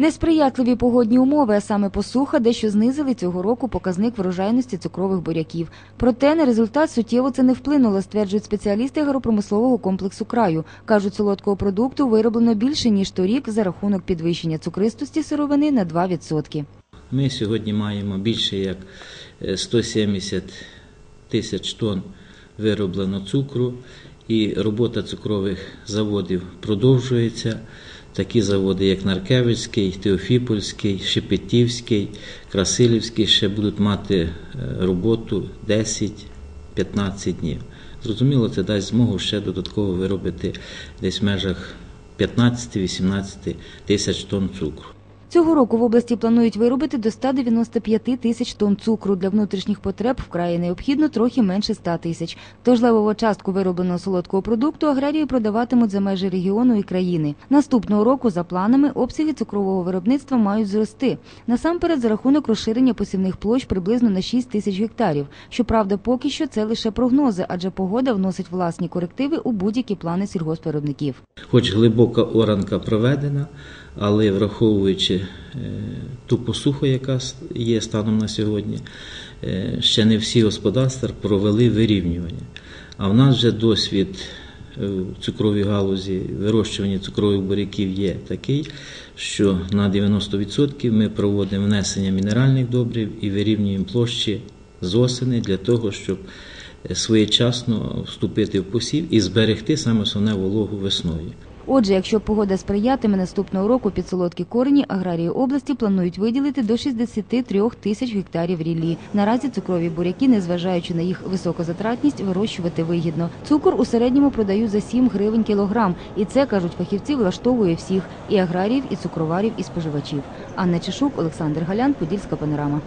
Несприятливі погодні умови, а саме посуха, дещо знизили цього року показник врожайності цукрових буряків. Проте на результат суттєво це не вплинуло, стверджують спеціалісти агропромислового комплексу краю. Кажуть, солодкого продукту вироблено більше ніж торік за рахунок підвищення цукристості сировини на 2%. Ми сьогодні маємо більше як е, 170 тисяч тонн вироблено цукру, і робота цукрових заводів продовжується. Такі заводи, як Наркевицький, Теофіпольський, Шепетівський, Красилівський, ще будуть мати е, роботу 10-15 днів. Зрозуміло, це дасть змогу ще додатково виробити десь в межах 15-18 тисяч тонн цукру. Цього року в області планують виробити до 195 тисяч тонн цукру. Для внутрішніх потреб вкраї необхідно трохи менше 100 тисяч. Тож левову частку виробленого солодкого продукту аграрії продаватимуть за межі регіону і країни. Наступного року, за планами, обсяги цукрового виробництва мають зрости. Насамперед, за рахунок розширення посівних площ приблизно на 6 тисяч гектарів. Щоправда, поки що це лише прогнози, адже погода вносить власні корективи у будь-які плани сільгоспвиробників. Хоч глибока оранка проведена, але враховуючи е, ту посуху, яка є станом на сьогодні, е, ще не всі господарства провели вирівнювання. А в нас вже досвід е, в цукровій галузі вирощування цукрових буряків є такий, що на 90% ми проводимо внесення мінеральних добрив і вирівнюємо площі з осени для того, щоб своєчасно вступити в посів і зберегти саме основне вологу весною. Отже, якщо погода сприятиме наступного року під солодкі корені, аграрії області планують виділити до 63 тисяч гектарів ріллі. Наразі цукрові буряки, незважаючи на їх високозатратність, вирощувати вигідно. Цукор у середньому продають за 7 гривень кілограм, і це кажуть фахівці, влаштовує всіх і аграріїв, і цукроварів, і споживачів. Анна Чешук, Олександр Галян, Подільська панорама.